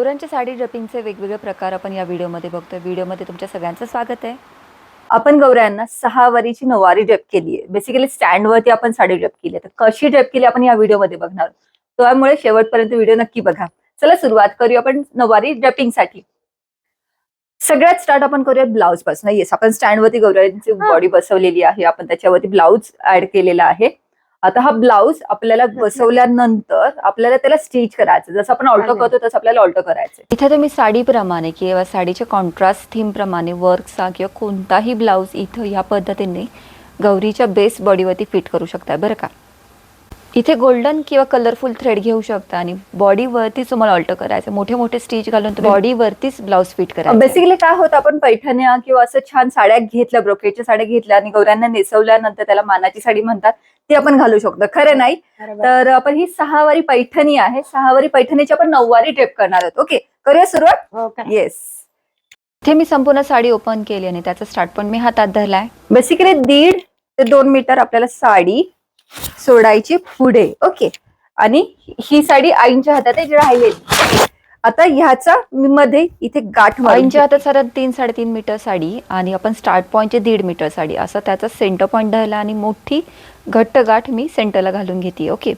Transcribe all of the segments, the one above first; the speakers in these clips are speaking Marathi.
गौरांच्या साडी ड्रेपिंगचे वेगवेगळे प्रकार आपण या व्हिडिओमध्ये बघतोय. व्हिडिओमध्ये तुमच्या सगळ्यांचं स्वागत आहे. आपण गौऱ्यांना सहा वारीची नऊवारी ड्रेप केली आहे. बेसिकली स्टँडवरती आपण साडी ड्रेप केली आहे. तर कशी ड्रेप केली आपण या व्हिडिओमध्ये बघणार. त्यामुळे शेवटपर्यंत व्हिडिओ नक्की बघा. चला सुरुवात करूया आपण नऊवारी ड्रेपिंगसाठी सगळ्यात स्टार्ट आपण करूया ब्लाऊजपासून. येस आपण स्टँडवरती गौऱ्यांची बॉडी बसवलेली आहे. आपण त्याच्यावरती ब्लाऊज ऍड केलेला आहे. आता हा ब्लाऊज आपल्याला बसवल्यानंतर आपल्याला त्याला स्टिच करायचं. जसं आपण ऑल्टो करतो तसं आपल्याला ऑल्टो करायचं. इथे तुम्ही साडीप्रमाणे किंवा साडीच्या कॉन्ट्रास्ट थीमप्रमाणे वर्कचा किंवा कोणताही ब्लाऊज इथं या पद्धतीने गौरीच्या बेस बॉडीवरती फिट करू शकता बरं का? इथे गोल्डन किंवा कलरफुल थ्रेड घेऊ शकता आणि बॉडीवरतीच तुम्हाला ऑल्टर करायचं. मोठे मोठे स्टिच घालून बॉडीवरतीच ब्लाऊज फिट करायचं. बेसिकली काय होतं आपण पैठण्या किंवा असं छान साड्या घेतल्या ब्रोकेटच्या साड्या घेतल्या आणि गौऱ्यांना नेसवल्यानंतर त्याला मानाची साडी म्हणतात ती आपण घालू शकतो. खरं नाही? तर आपण ही सहावारी पैठणी आहे. सहावारी पैठणीची आपण नऊवारी ड्रेप करणार आहोत. ओके करूया सुरुवात? येस इथे मी संपूर्ण साडी ओपन केली आणि त्याचा स्टार्ट पण मी हातात धरलाय. बेसिकली दीड ते दोन मीटर आपल्याला साडी सोडायची पुढे. ओके. आणि ही साडी आईंच्या हातात आहे जी राहिलेली. आता ह्याचा मध्ये इथे गाठ आईंच्या हातात साधारण तीन साडेतीन मीटर साडी आणि आपण स्टार्ट पॉईंटचे दीड मीटर साडी. असं त्याचा सेंटर पॉईंट धरला आणि मोठी घट्ट गाठ मी सेंटरला घालून घेते ओके?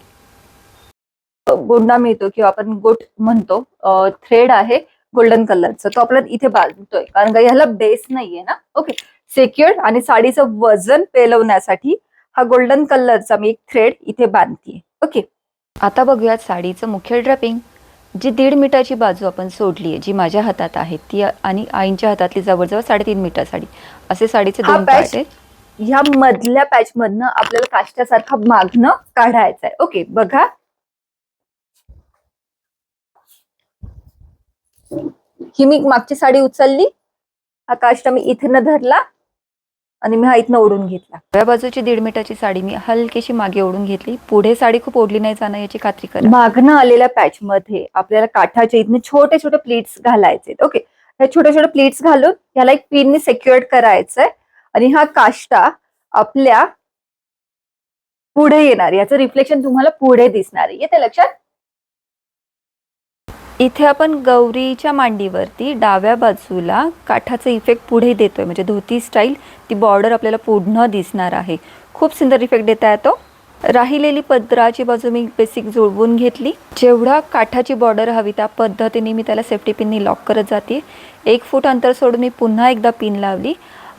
गोंडा मिळतो किंवा आपण गोट म्हणतो थ्रेड आहे गोल्डन कलरचा तो आपल्याला इथे बांधतोय. कारण का ह्याला बेस नाहीये ना? ओके. सेक्युअर्ड आणि साडीचं वजन पेलवण्यासाठी हा गोल्डन कलरचा मी एक थ्रेड इथे बांधतीये. ओके आता बघूयात साडीचं मुख्य ड्रेपिंग जी दीड मीटरची बाजू आपण सोडली आहे जी माझ्या हातात आहे ती आणि आईंच्या हातातली जवळजवळ साडेतीन मीटर साडी. असे साडीचे दोन पार्ट आहेत. ह्या मधल्या पॅच मधनं आपल्याला काष्ट्यासारखा मागणं काढायचं आहे ओके बघा. ही मी मागची साडी उचलली. हा काष्ट मी इथनं धरला. आणि मी हा इथनं ओढून घेतला. डाव्या बाजूची दीड मीटरची साडी मी हलकीशी मागे ओढून घेतली. पुढे साडी खूप ओढली नाही जाणं याची खात्री करा. मागणं आलेल्या पॅच मध्ये आपल्याला काठाच्या इथनं छोटे छोटे प्लीट्स घालायचे ओके. हे छोटे छोटे प्लीट्स घालून ह्याला एक पिनने सेक्युअर्ड करायचंय. आणि हा काष्टा आपल्या पुढे येणार याचं रिफ्लेक्शन तुम्हाला पुढे दिसणार आहे. येते लक्षात? इथे आपण गौरीच्या मांडीवरती डाव्या बाजूला काठाचा इफेक्ट पुढे देतोय. म्हणजे धोती स्टाईल ती बॉर्डर आपल्याला पुढनं दिसणार आहे. खूप सुंदर इफेक्ट देता येतो राहिलेली पदराची बाजू मी बेसिक जुळवून घेतली. जेवढा काठाची बॉर्डर हवी त्या पद्धतीने मी त्याला सेफ्टी पिननी लॉक करत जाते. एक फूट अंतर सोडून मी पुन्हा एकदा पिन लावली.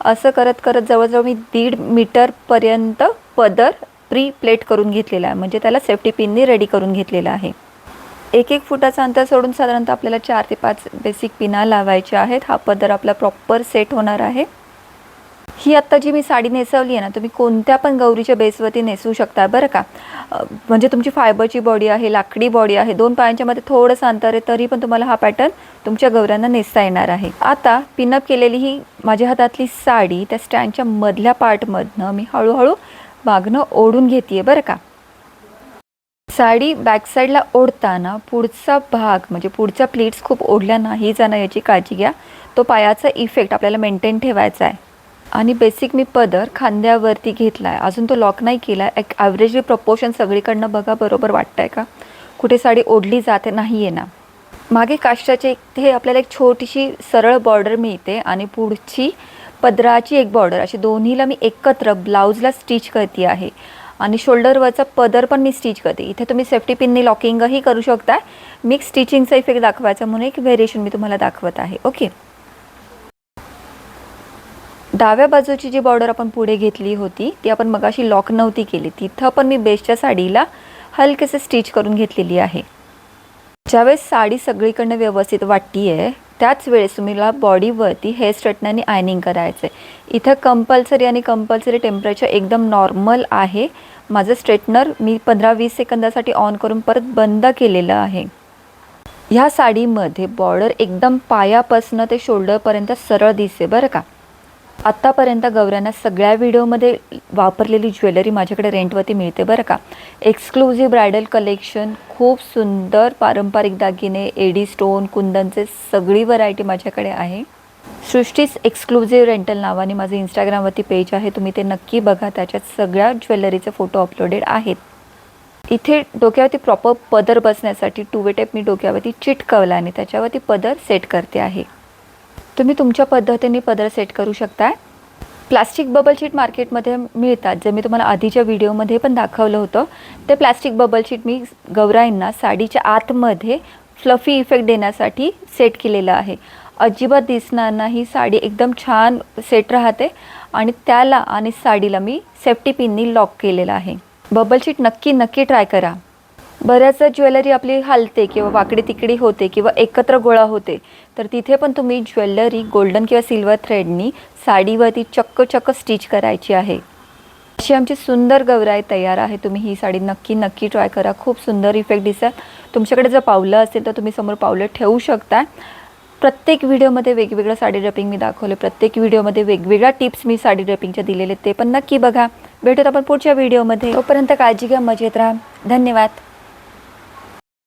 असं करत करत जवळजवळ मी दीड मीटरपर्यंत पदर प्री प्लेट करून घेतलेला आहे. म्हणजे त्याला सेफ्टी पिननी रेडी करून घेतलेला आहे. एक एक फुटाचं अंतर सोडून साधारणतः आपल्याला चार ते पाच बेसिक पिना लावायच्या आहेत. हा पदर आपला प्रॉपर सेट होणार आहे. ही आत्ता जी मी साडी नेसवली आहे ना तुम्ही कोणत्या पण गौरीच्या बेसवरती नेसवू शकता बरं का? म्हणजे तुमची फायबरची बॉडी आहे लाकडी बॉडी आहे दोन पायांच्या मध्ये थोडंसं अंतर आहे तरी पण तुम्हाला हा पॅटर्न तुमच्या गौऱ्यांना नेसता येणार आहे. आता पिनअप केलेली ही माझ्या हातातली साडी त्या स्टँडच्या मधल्या पार्टमधनं मी हळूहळू मागणं ओढून घेते बरं का? साडी बॅकसाईडला ओढताना पुढचा भाग म्हणजे पुढच्या प्लीट्स खूप ओढल्या नाही जाणं याची काळजी घ्या. तो पायाचा इफेक्ट आपल्याला मेंटेन ठेवायचा आहे. आणि बेसिक मी पदर खांद्यावरती घेतला आहे अजून तो लॉक नाही केला आहे एक ॲव्हरेजली प्रपोर्शन सगळीकडनं बघा बरोबर वाटतं आहे का? कुठे साडी ओढली जाते नाही आहे ना मागे काष्टाचे इथे आपल्याला एक छोटीशी सरळ बॉर्डर मिळते आणि पुढची पदराची एक बॉर्डर अशी दोन्हीला मी एकत्र ब्लाऊजला स्टिच करते आहे. आणि शोल्डरवरचा पदर पण मी स्टिच करते. इथे तुम्ही सेफ्टी पिननी लॉकिंगही करू शकताय. मिक्स स्टिचिंगचा इफेक्ट दाखवायचा म्हणून एक व्हेरिएशन मी तुम्हाला दाखवत आहे. ओके डाव्या बाजूची जी बॉर्डर आपण पुढे घेतली होती ती आपण मगाशी लॉक नव्हती केली. तिथं पण मी बेसच्या साडीला हलकेसे स्टिच करून घेतलेली आहे. ज्यावेळेस साडी सगळीकडनं व्यवस्थित वाटती आहे त्याच वेळेस तुम्हाला बॉडीवरती हेअर स्ट्रेटनरने आयनिंग करायचं आहे इथं कंपल्सरी आणि कंपल्सरी टेम्परेचर एकदम नॉर्मल आहे. माझं स्ट्रेटनर मी पंधरा वीस सेकंदासाठी ऑन करून परत बंद केलेलं आहे. ह्या साडीमध्ये बॉर्डर एकदम पायापासनं ते शोल्डरपर्यंत सरळ दिसते बरं का? आत्तापर्यंत गौऱ्यांना सगळ्या व्हिडिओमध्ये वापरलेली ज्वेलरी माझ्याकडे रेंटवरती मिळते बरं का. एक्सक्लुझिव्ह ब्रायडल कलेक्शन खूप सुंदर पारंपरिक दागिने एडी स्टोन कुंदनचे सगळी व्हरायटी माझ्याकडे आहे. सृष्टीस एक्सक्लुझिव्ह रेंटल नावाने माझं इंस्टाग्रामवरती पेज आहे. तुम्ही ते नक्की बघा. त्याच्यात सगळ्या ज्वेलरीचे फोटो अपलोडेड आहेत. इथे डोक्यावरती प्रॉपर पदर बसण्यासाठी टू वे टेप मी डोक्यावरती चिटकवला आणि त्याच्यावरती पदर सेट करते आहे. तुम्ही तुमच्या पद्धतीने पदर सेट करू शकताय. प्लास्टिक बबल शीट मार्केटमध्ये मिळतात. जे मी तुम्हाला आधीच्या व्हिडिओमध्ये पण दाखवलं होतं. ते प्लास्टिक बबल शीट मी गौराईंना साडीच्या आतमध्ये फ्लफी इफेक्ट देण्यासाठी सेट केलेलं आहे. अजिबात दिसणार नाही. साडी एकदम छान सेट राहते. आणि त्याला आणि साडीला मी सेफ्टी पिननी लॉक केलेलं आहे. बबल शीट नक्की नक्की ट्राय करा. बऱ्याच ज्वेलरी आपली हलते किंवा वाकडी तिकडी होते किंवा एकत्र गोळा होते तर तिथे पण तुम्ही ज्वेलरी गोल्डन किंवा सिल्वर थ्रेडनी साडीवरती चक्क चक्क स्टिच करायची आहे. अशी आमची सुंदर गवराई तयार आहे. तुम्ही ही साडी नक्की नक्की ट्राय करा. खूप सुंदर इफेक्ट दिसेल. तुमच्याकडे जर पावलं असेल तर तुम्ही समोर पावलं ठेवू शकता. प्रत्येक व्हिडिओमध्ये वेगवेगळं साडी ड्रेपिंग मी दाखवले. प्रत्येक व्हिडिओमध्ये वेगवेगळ्या टिप्स मी साडी ड्रेपिंगच्या दिलेले ते पण नक्की बघा. भेटूत आपण पुढच्या व्हिडिओमध्ये. तोपर्यंत काळजी घ्या मजेत राहा. धन्यवाद.